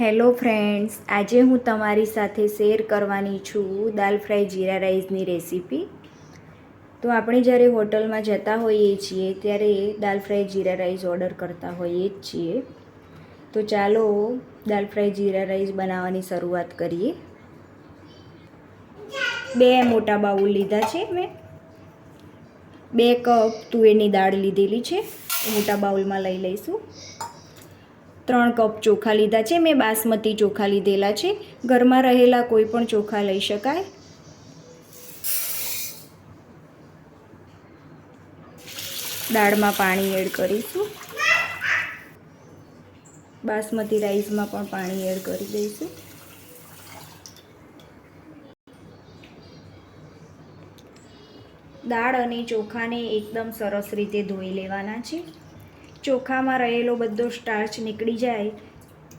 Hello friends, આજે હું તમારી સાથે શેર કરવાની છું દાલ ફ્રાય જીરા રાઈસની રેસીપી. તો આપણે જ્યારે હોટલમાં જતા હોઈએ છીએ, ત્યારે dal fry jeera rice order કરતા હોઈએ જ છીએ. તો ચાલો દાલ ફ્રાય જીરા રાઈસ બનાવવાની શરૂઆત કરીએ. બે મોટા બાઉલ લીધા છે મેં. બે કપ તુવેરની દાળ લીધેલી છે. મોટા બાઉલમાં લઈ લઈશું. ત્રણ કપ ચોખા લીધા છે. મેં બાસમતી ચોખા લીધેલા છે. ઘરમાં રહેલા કોઈ પણ ચોખા લઈ શકાય. દાળમાં પાણી એડ કરીશું. બાસમતી રાઈસમાં પણ પાણી એડ કરી દઈશું. દાળ અને ચોખાને એકદમ સરસ રીતે ધોઈ લેવાના છે. ચોખામાં રહેલો બધો સ્ટાર્ચ નીકળી જાય,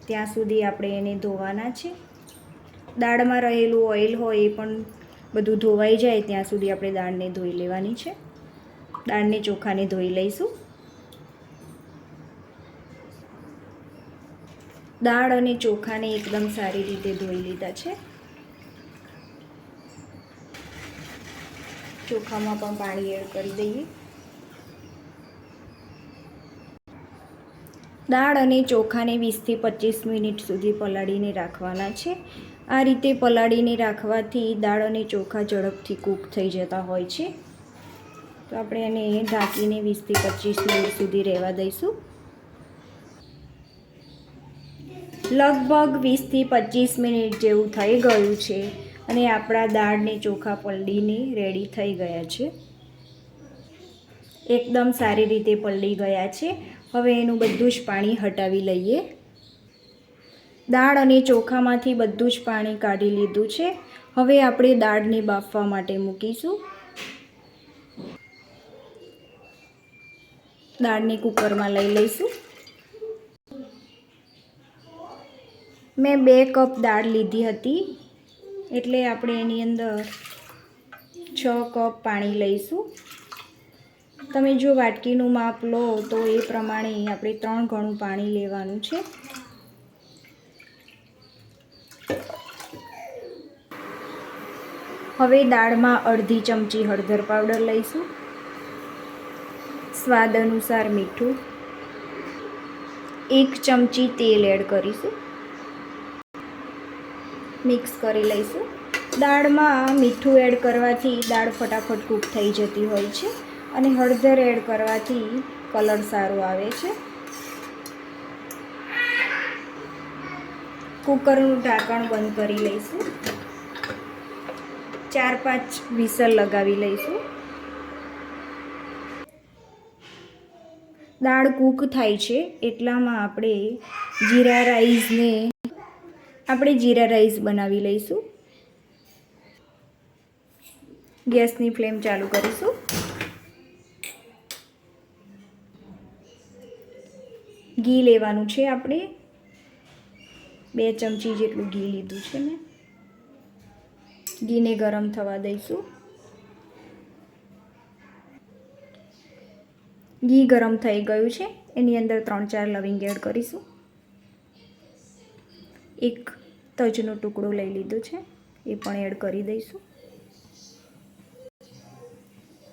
ત્યાં સુધી આપણે એને ધોવાના છે. દાળમાં રહેલું ઓઇલ હોય એ પણ બધું ધોવાઈ જાય, ત્યાં સુધી આપણે દાળને ધોઈ લેવાની છે. દાળને ચોખાને ધોઈ લઈશું. દાળ અને ચોખાને એકદમ સારી રીતે ધોઈ લીધા છે. ચોખામાં પણ પાણી એડ કરી દઈએ. દાળ અને ચોખાને વીસથી પચીસ મિનિટ સુધી પલાળીને રાખવાના છે. આ રીતે પલાળીને રાખવાથી દાળ અને ચોખા ઝડપથી કૂક થઈ જતા હોય છે. તો આપણે એને ઢાંકીને વીસથી પચીસ મિનિટ સુધી રહેવા દઈશું. લગભગ વીસથી પચીસ મિનિટ જેવું થઈ ગયું છે અને આપણા દાળને ચોખા પલળીને રેડી થઈ ગયા છે. એકદમ સારી રીતે પલળી ગયા છે. હવે એનું બધું જ પાણી હટાવી લઈએ. દાળ અને ચોખામાંથી બધું જ પાણી કાઢી લીધું છે. હવે આપણે દાળને બાફવા માટે મૂકીશું. દાળને કુકરમાં લઈ લઈશું. મેં બે કપ દાળ લીધી હતી. એટલે આપણે એની અંદર છ કપ પાણી લઈશું. તમે જો વાટકીનું માપ લો, તો એ પ્રમાણે આપણે ત્રણ ઘણું પાણી લેવાનું છે. હવે દાળમાં અડધી ચમચી હળદર પાવડર લઈશું. સ્વાદ અનુસાર મીઠું. એક ચમચી તેલ એડ કરીશું. મિક્સ કરી લઈશું. દાળમાં મીઠું એડ કરવાથી દાળ ફટાફટ કૂક થઈ જતી હોય છે. અને હળદર એડ કરવાથી કલર સારો આવે છે. કુકરનું ઢાંકણ બંધ કરી લઈશું. ચાર પાંચ વિસલ લગાવી લઈશું. દાળ કૂક થાય છે એટલામાં આપણે જીરા રાઈસને આપણે જીરા રાઈસ બનાવી લઈશું. ગેસની ફ્લેમ ચાલુ કરીશું. ઘી લેવાનું છે આપણે. બે ચમચી જેટલું ઘી લીધું છે મેં. ઘીને ગરમ થવા દઈશું. ઘી ગરમ થઈ ગયું છે. એની અંદર ત્રણ ચાર લવિંગ એડ કરીશું. એક તજનો ટુકડો લઈ લીધો છે. એ પણ એડ કરી દઈશું.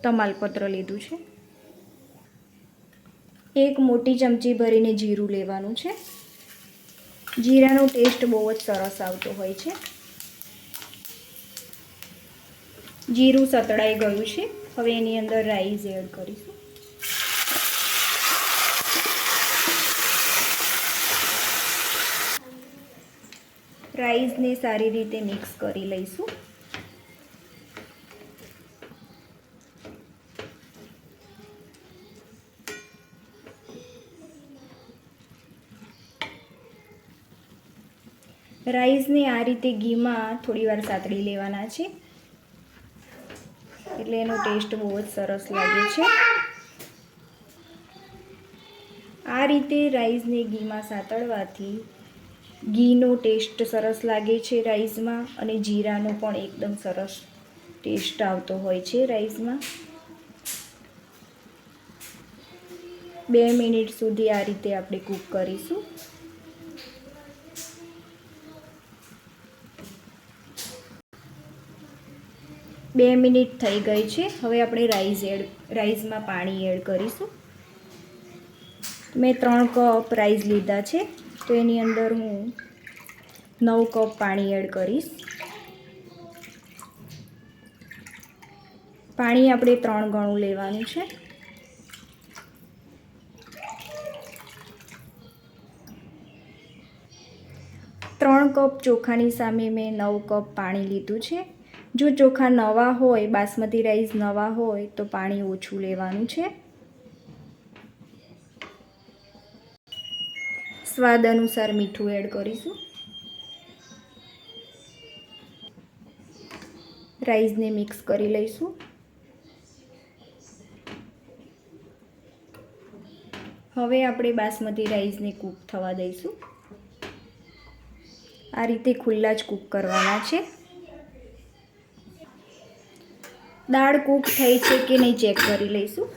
તમાલપત્ર લીધું છે. એક મોટી ચમચી ભરીને જીરું લેવાનું છે. જીરાનો ટેસ્ટ બહુ જ સરસ આવતો હોય છે. જીરું સતળાઈ ગયું છે. હવે એની અંદર રાઈસ એડ કરીશું. રાઈસને સારી રીતે મિક્સ કરી લઈશું. રાઈસને આ રીતે ઘીમાં થોડી વાર સાતળી લેવાના છે. એટલે એનો ટેસ્ટ બહુ જ સરસ લાગે છે. આ રીતે રાઈસને ઘીમાં સાતળવાથી ઘીનો ટેસ્ટ સરસ લાગે છે રાઈસમાં અને જીરાનો પણ એકદમ સરસ ટેસ્ટ આવતો હોય છે રાઈસમાં. બે મિનિટ સુધી આ રીતે આપણે કૂક કરીશું. બે મિનિટ થઈ ગઈ છે. હવે આપણે રાઈસ એડ રાઈસમાં પાણી એડ કરીશું. મેં ત્રણ કપ રાઈસ લીધા છે. તો એની અંદર હું નવ કપ પાણી એડ કરીશ. પાણી આપણે ત્રણ ગણું લેવાનું છે. ત્રણ કપ ચોખાની સામે મેં નવ કપ પાણી લીધું છે. જો ચોખા નવા હોય, બાસમતી રાઈસ નવા હોય, તો પાણી ઓછું લેવાનું છે. સ્વાદ અનુસાર મીઠું એડ કરીશું. રાઈસને મિક્સ કરી લઈશું. હવે આપણે બાસમતી રાઈસને કૂક થવા દઈશું. આ રીતે ખુલ્લા જ કૂક કરવાના છે. દાળ કૂક થઈ છે કે નહીં ચેક કરી લઈશું.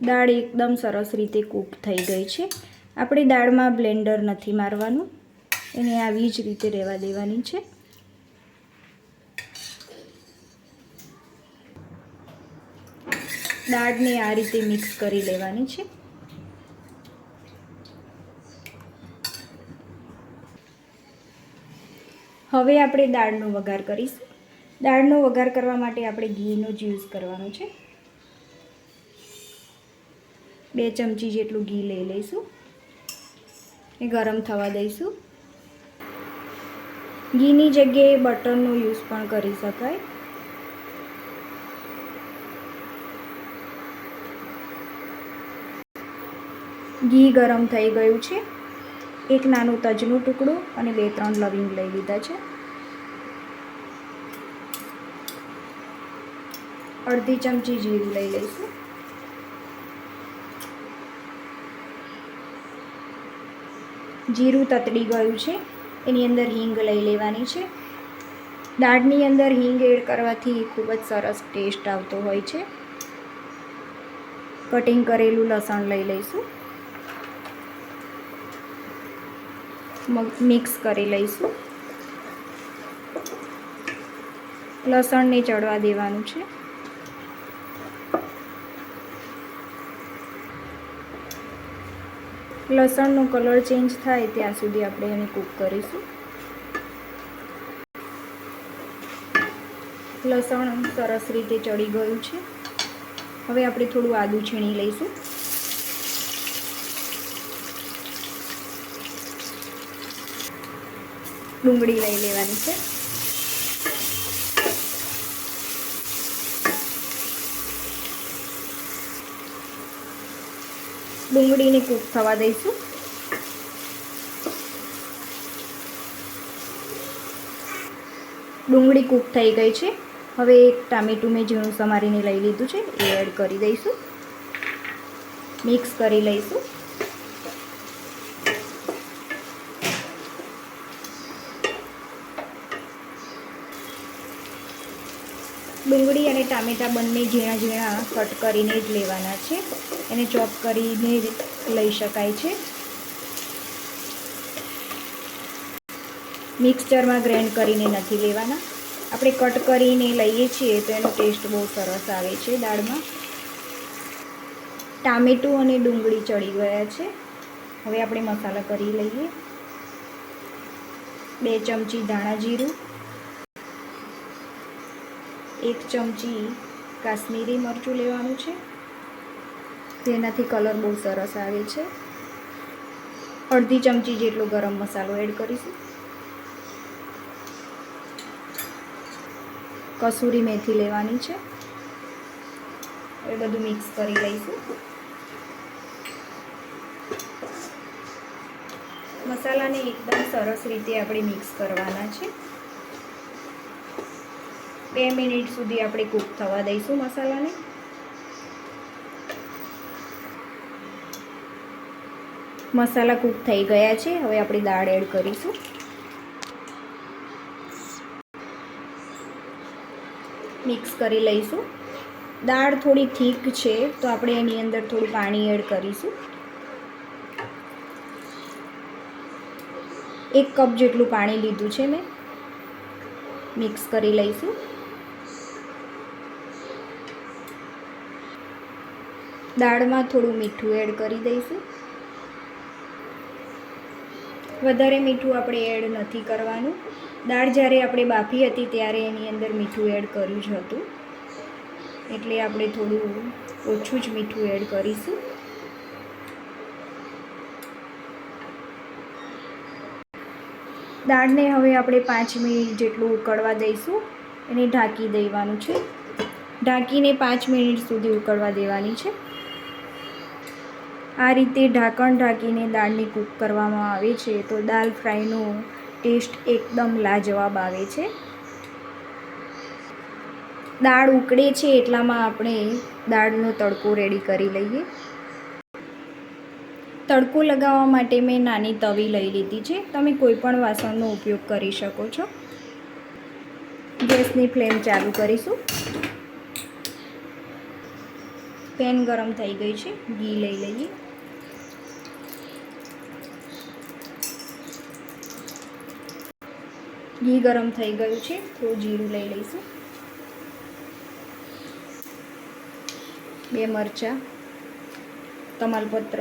દાળ એકદમ સરસ રીતે કૂક થઈ ગઈ છે. આપણે દાળમાં બ્લેન્ડર નથી મારવાનું. એને આવી જ રીતે રહેવા દેવાની છે. દાળને આ રીતે મિક્સ કરી લેવાની છે. હવે આપણે દાળનો વઘાર કરીશું. દાળનો વઘાર કરવા માટે આપણે ઘીનો જ યુઝ કરવાનો છે. બે ચમચી જેટલું ઘી લઈ લઈશું. એ ગરમ થવા દઈશું. ઘીની જગ્યાએ બટરનો યુઝ પણ કરી શકાય. ઘી ગરમ થઈ ગયું છે. એક નાનું તજનું ટુકડું અને બે, ત્રણ લવિંગ લઈ લીધા છે. અડધી ચમચી જીરું લઈ લઈશું. જીરું તતડી ગયું છે. એની અંદર હિંગ લઈ લેવાની છે. દાળની અંદર હિંગ એડ કરવાથી ખૂબ જ સરસ ટેસ્ટ આવતો હોય છે. કટિંગ કરેલું લસણ લઈ લઈશું. મિક્સ કરી લઈશું. લસણને ચડવા દેવાનું છે. લસણનો કલર ચેન્જ થાય ત્યાં સુધી આપણે એને કૂક કરીશું. લસણ સરસ રીતે ચડી ગયું છે. હવે આપણે થોડું આદું છીણી લઈશું. ડુંગળી લઈ લેવાની છે. ડુંગળીને કૂક થવા દઈશું. ડુંગળી કૂક થઈ ગઈ છે. હવે એક ટામેટું મેં ઝીણું સમારીને લઈ લીધું છે. એ એડ કરી દઈશું. મિક્સ કરી લઈશું. ડુંગળી અને ટામેટાં બંને ઝીણા ઝીણા કટ કરીને જ લેવાના છે. એને ચોપ કરીને લઈ શકાય છે. મિક્સચરમાં ગ્રાઇન્ડ કરીને નથી લેવાના. આપણે કટ કરીને લઈએ છીએ તો એનો ટેસ્ટ બહુ સરસ આવે છે દાળમાં. ટામેટું અને ડુંગળી ચડી ગયા છે. હવે આપણે મસાલા કરી લઈએ. બે ચમચી ધાણા જીરું એક ચમચી કાશ્મીરી મરચું લેવાનું છે. તેનાથી કલર બહુ સરસ આવે છે. અડધી ચમચી જેટલો ગરમ મસાલો એડ કરીશું. કસૂરી મેથી લેવાની છે. એ બધું મિક્સ કરી લઈશું. મસાલાને એકદમ સરસ રીતે આપણે મિક્સ કરવાના છે. બે મિનિટ સુધી આપણે કૂક થવા દઈશું મસાલાને. મસાલા કૂક થઈ ગયા છે, હવે આપણે દાળ એડ કરીશું. મિક્સ કરી લઈશું. દાળ થોડી થીક છે, તો આપણે એની અંદર થોડું પાણી એડ કરીશું. એક કપ જેટલું પાણી લીધું છે મેં. મિક્સ કરી લઈશું. દાળમાં થોડું મીઠું એડ કરી દઈશું. વધારે મીઠું આપણે એડ નથી કરવાનું. દાળ જ્યારે આપણે બાફી હતી ત્યારે એની અંદર મીઠું એડ કર્યું જ હતું. એટલે આપણે થોડું ઓછું જ મીઠું એડ કરીશું. દાળને હવે આપણે પાંચ મિનિટ જેટલું ઉકળવા દઈશું. એને ઢાંકી દેવાનું છે. ઢાંકીને પાંચ મિનિટ સુધી ઉકળવા દેવાની છે. આ રીતે ઢાંકણ ઢાંકીને દાળને કૂક કરવામાં આવે છે તો દાળ ફ્રાયનો ટેસ્ટ એકદમ લાજવાબ આવે છે. દાળ ઉકળે છે એટલામાં આપણે દાળનો તડકો રેડી કરી લઈએ. તડકો લગાવવા માટે મેં નાની તવી લઈ લીધી છે. તમે કોઈપણ વાસણનો ઉપયોગ કરી શકો છો. ગેસની ફ્લેમ ચાલુ કરીશું. પેન ગરમ થઈ ગઈ છે. ઘી લઈ લઈએ. ઘી ગરમ થઈ ગયું છે. થોડું જીરું લઈ લઈશું. બે મરચાં, તમાલપત્ર,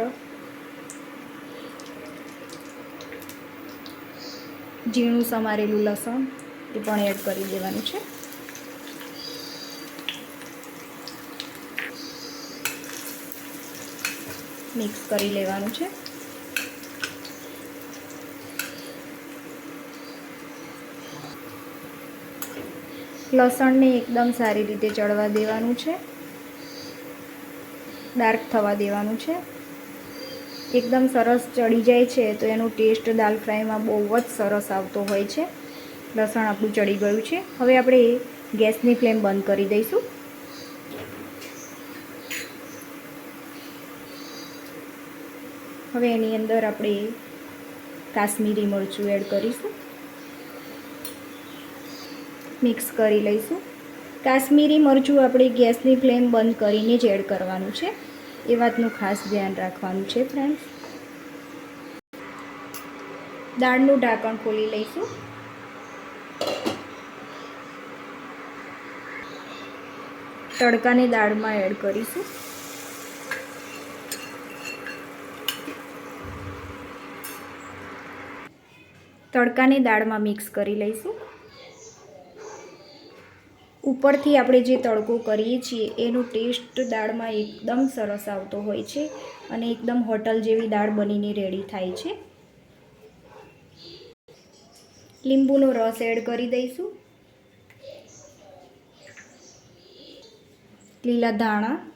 ઝીણું સમારેલું લસણ, એ પણ એડ કરી દેવાનું છે. મિક્સ કરી લેવાનું છે. લસણને એકદમ સારી રીતે ચડવા દેવાનું છે. ડાર્ક થવા દેવાનું છે. એકદમ સરસ ચડી જાય છે તો એનો ટેસ્ટ દાલ ફ્રાયમાં બહુ જ સરસ આવતો હોય છે. લસણ આપણું ચડી ગયું છે. હવે આપણે ગેસની ફ્લેમ બંધ કરી દઈશું. હવે એની અંદર આપણે કાશ્મીરી મરચું એડ કરીશું. મિક્સ કરી લઈશું. કાશ્મીરી મરચું આપણે ગેસની ફ્લેમ બંધ કરીને જ એડ કરવાનું છે. એ વાતનું ખાસ ધ્યાન રાખવાનું છે ફ્રેન્ડ્સ દાળનું ઢાંકણ ખોલી લઈશું. તડકાને દાળમાં એડ કરીશું. તડકાને દાળમાં મિક્સ કરી લઈશું. ઉપરથી આપણે જે તડકો કરીએ છીએ, એનો ટેસ્ટ દાળમાં એકદમ સરસ આવતો હોય છે અને એકદમ હોટલ જેવી દાળ બનીને રેડી થાય છે. લીંબુનો રસ એડ કરી દઈશું. લીલા ધાણા.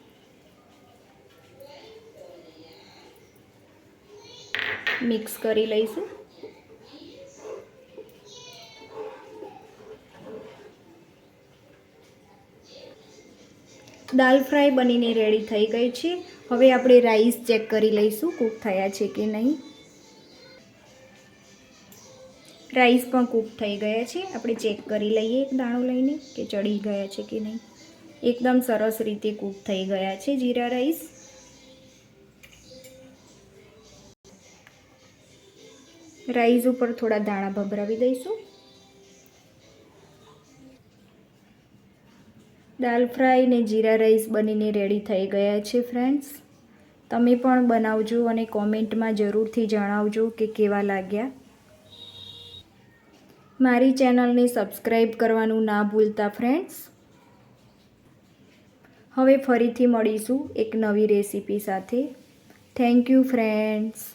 મિક્સ કરી લઈશું. દાલ ફ્રાય બનીને રેડી થઈ ગઈ છે. હવે આપણે રાઈસ ચેક કરી લઈશું કૂક થયા છે કે નહીં. રાઈસ પણ કૂક થઈ ગયા છે. આપણે ચેક કરી લઈએ એક દાણો લઈને કે ચડી ગયા છે કે નહીં. એકદમ સરસ રીતે કૂક થઈ ગયા છે જીરા રાઈસ. રાઈસ ઉપર થોડા દાણા ભભરાવી દઈશું. દાલ ફ્રાય ને જીરા રાઈસ બનીને રેડી થઈ ગયા છે ફ્રેન્ડ્સ તમે પણ બનાવજો અને કોમેન્ટમાં જરૂરથી જણાવજો કે કેવા લાગ્યા. મારી ચેનલને સબસ્ક્રાઈબ કરવાનું ના ભૂલતા ફ્રેન્ડ્સ હવે ફરીથી મળીશું એક નવી રેસીપી સાથે. Thank you friends